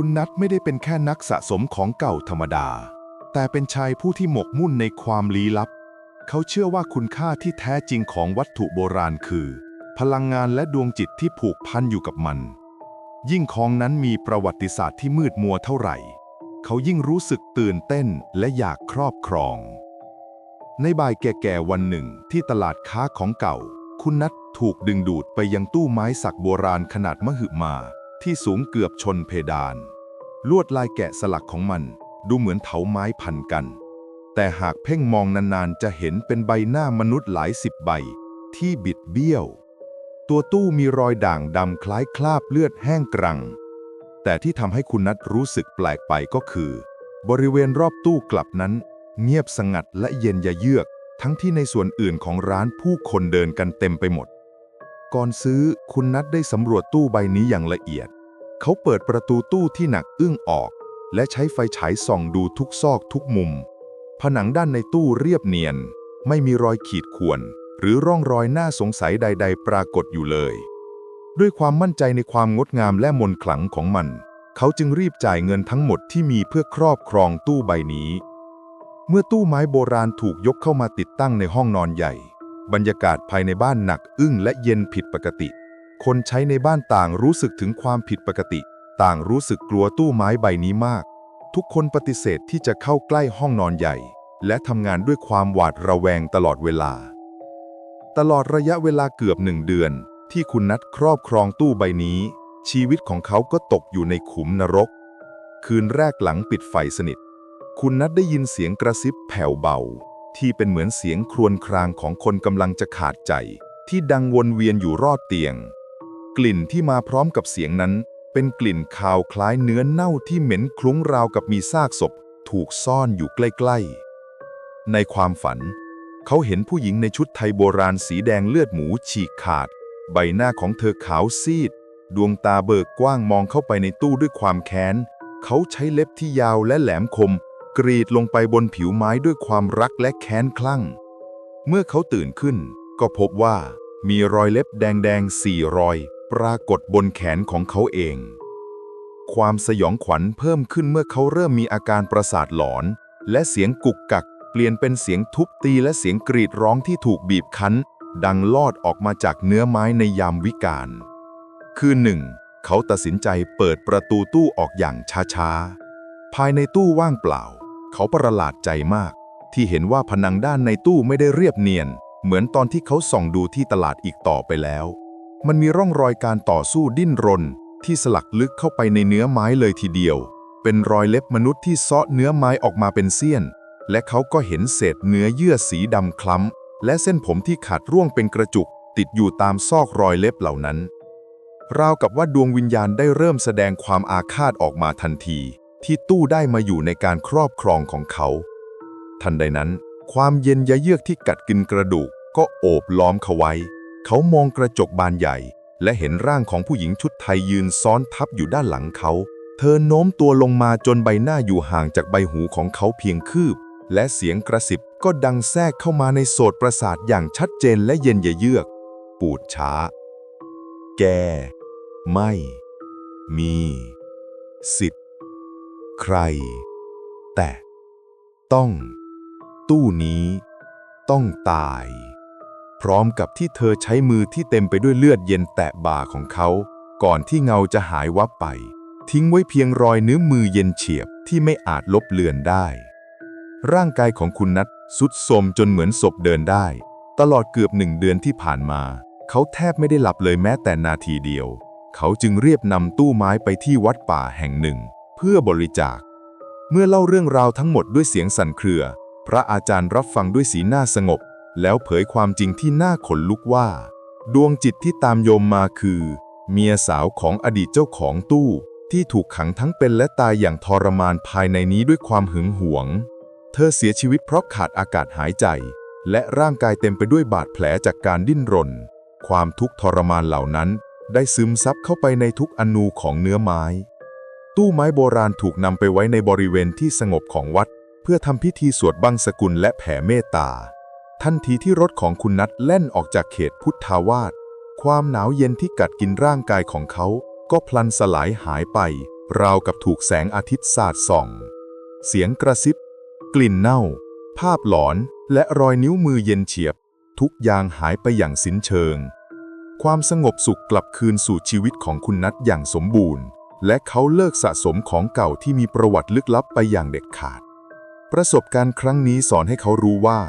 คุณนัทไม่ได้เป็นแค่นักสะสมของเก่าธรรมดา แต่เป็นชายผู้ที่หมกมุ่นในความลี้ลับ เขาเชื่อว่าคุณค่าที่แท้จริงของวัตถุโบราณคือ พลังงานและดวงจิตที่ผูกพันอยู่กับมัน ยิ่งของนั้นมีประวัติศาสตร์ที่มืดมัวเท่าไหร่ เขายิ่งรู้สึกตื่นเต้นและอยากครอบครอง ในบ่ายแก่ๆวันหนึ่งที่ตลาดค้าของเก่า คุณนัทถูกดึงดูดไปยังตู้ไม้สักโบราณขนาดมหึมา ที่สูงเกือบชนเพดาน ลวดลายแกะสลักของมันดูเหมือนเถาไม้พันกัน แต่หากเพ่งมองนานๆ จะเห็นเป็นใบหน้ามนุษย์หลายสิบใบ ที่บิดเบี้ยว ตัวตู้มีรอยด่างดำคล้ายคราบเลือดแห้งกรัง แต่ที่ทำให้คุณนัทรู้สึกแปลกไปก็คือ บริเวณรอบตู้กลับนั้น เงียบสงัดและเย็นยะเยือก ทั้งที่ในส่วนอื่นของร้านผู้คนเดินกันเต็มไปหมด ก่อนซื้อคุณนัทได้สำรวจตู้ใบนี้อย่างละเอียด เขาเปิดประตูตู้ที่หนักอึ้งออก และใช้ไฟฉายส่องดูทุกซอกทุกมุม ผนังด้านในตู้เรียบเนียน ไม่มีรอยขีดข่วน หรือร่องรอยน่าสงสัยใด ๆ ปรากฏอยู่เลย ด้วยความมั่นใจในความงดงามและมนขลังของมัน เขาจึงรีบจ่ายเงินทั้งหมดที่มีเพื่อครอบครองตู้ใบนี้ เมื่อตู้ไม้โบราณถูกยกเข้ามาติดตั้งในห้องนอนใหญ่ บรรยากาศภายในบ้านหนักอึ้งและเย็นผิดปกติ คนใช้ในบ้านต่างรู้สึกถึงความผิดปกติ ต่างรู้สึกกลัวตู้ไม้ใบนี้มาก ทุกคนปฏิเสธที่จะเข้าใกล้ห้องนอนใหญ่ และทำงานด้วยความหวาดระแวงตลอดเวลา ตลอดระยะเวลาเกือบหนึ่งเดือน ที่คุณนัทครอบครองตู้ใบนี้ ชีวิตของเขาก็ตกอยู่ในขุมนรก คืนแรกหลังปิดไฟสนิท คุณนัทได้ยินเสียงกระซิบแผ่วเบา ที่เป็นเหมือนเสียงครวญครางของคนกำลังจะขาดใจ ที่ดังวนเวียนอยู่รอดเตียง กลิ่นที่มาพร้อมกับเสียงนั้น เป็นกลิ่นคาวคล้ายเนื้อเน่าที่เหม็นคลุ้งราวกับมีซากศพ ถูกซ่อนอยู่ใกล้ๆ ในความฝัน เขาเห็นผู้หญิงในชุดไทยโบราณสีแดงเลือดหมูฉีกขาด ใบหน้าของเธอขาวซีด ดวงตาเบิกกว้างมองเข้าไปในตู้ด้วยความแค้น เขาใช้เล็บที่ยาวและแหลมคม กรีดลงไปบนผิวไม้ด้วยความรักและแค้นคลั่ง เมื่อเขาตื่นขึ้น ก็พบว่ามีรอยเล็บแดงๆสี่รอย ปรากฏบนแขนของเขาเอง ความสยองขวัญเพิ่มขึ้นเมื่อเขาเริ่มมีอาการประสาทหลอน และเสียงกุกกัก เปลี่ยนเป็นเสียงทุบตีและเสียงกรีดร้องที่ถูกบีบคั้น ดังลอดออกมาจากเนื้อไม้ในยามวิกาลคืนหนึ่ง เขาตัดสินใจเปิดประตูตู้ออกอย่างช้าๆ ภายในตู้ว่างเปล่า เขาประหลาดใจมาก ที่เห็นว่าผนังด้านในตู้ไม่ได้เรียบเนียน เหมือนตอนที่เขาส่องดูที่ตลาดอีกต่อไปแล้ว มันมีร่องรอยการต่อสู้ดิ้นรน ที่สลักลึกเข้าไปในเนื้อไม้เลยทีเดียว เป็นรอยเล็บมนุษย์ที่ซาะเนื้อไม้ออกมาเป็นเสี้ยน และเขาก็เห็นเศษเนื้อเยื่อสีดำคล้ำและเส้นผมที่ขาดร่วงเป็นกระจุก ติดอยู่ตามซอกรอยเล็บเหล่านั้นราวกับว่าดวงวิญญาณได้เริ่มแสดงความอาฆาตออกมาทันที ที่ตู้ได้มาอยู่ในการครอบครองของเขา ทันใดนั้น ความเย็นยะเยือกที่กัดกินกระดูกก็โอบล้อมเขาไว้ เขามองกระจกบานใหญ่ และเห็นร่างของผู้หญิงชุดไทยยืนซ้อนทับอยู่ด้านหลังเขา เธอโน้มตัวลงมาจนใบหน้าอยู่ห่างจากใบหูของเขาเพียงคืบ และเสียงกระสิบก็ดังแทรกเข้ามาในโสตประสาทอย่างชัดเจนและเย็นยะเยือก ปูดช้า แก ไม่ มี สิทธิ์ ใคร แต่ ต้อง ตู้นี้ ต้องตาย พร้อมกับที่เธอใช้มือที่เต็มไปด้วยเลือดเย็นแตะบ่าของเขา ก่อนที่เงาจะหายวับไป ทิ้งไว้เพียงรอยนิ้วมือเย็นเฉียบที่ไม่อาจลบเลือนได้ ร่างกายของคุณนัทสุดโทมจนเหมือนศพเดินได้ ตลอดเกือบหนึ่งเดือนที่ผ่านมา เขาแทบไม่ได้หลับเลยแม้แต่นาทีเดียว เขาจึงเรียบนำตู้ไม้ไปที่วัดป่าแห่งหนึ่ง เพื่อบริจาค เมื่อเล่าเรื่องราวทั้งหมดด้วยเสียงสั่นเครือ พระอาจารย์รับฟังด้วยสีหน้าสงบ แล้วเผยความจริงที่น่าขนลุกว่า ดวงจิตที่ตามโยมมาคือ เมียสาวของอดีตเจ้าของตู้ ที่ถูกขังทั้งเป็นและตายอย่างทรมานภายในนี้ด้วยความหึงหวง เธอเสียชีวิตเพราะขาดอากาศหายใจ และร่างกายเต็มไปด้วยบาดแผลจากการดิ้นรน ความทุกข์ทรมานเหล่านั้น ได้ซึมซับเข้าไปในทุกอนูของเนื้อไม้ ตู้ไม้โบราณถูกนำไปไว้ในบริเวณที่สงบของวัด เพื่อทำพิธีสวดบังสกุลและแผ่เมตตา ทันทีที่รถของคุณนัทแล่นออกจากเขตพุทธาวาสความหนาวเย็นที่กัดกินร่างกายของเขา ก็พลันสลายหายไป ราวกับถูกแสงอาทิตย์สาดส่อง เสียงกระซิบ กลิ่นเน่า ภาพหลอน และรอยนิ้วมือเย็นเฉียบ ทุกอย่างหายไปอย่างสิ้นเชิง ความสงบสุขกลับคืนสู่ชีวิตของคุณนัทอย่างสมบูรณ์ และเขาเลิกสะสมของเก่าที่มีประวัติลึกลับไปอย่างเด็ดขาด ประสบการณ์ครั้งนี้สอนให้เขารู้ว่า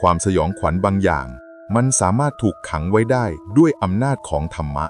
ความสยองขวัญบางอย่าง มันสามารถถูกขังไว้ได้ด้วยอำนาจของธรรมะ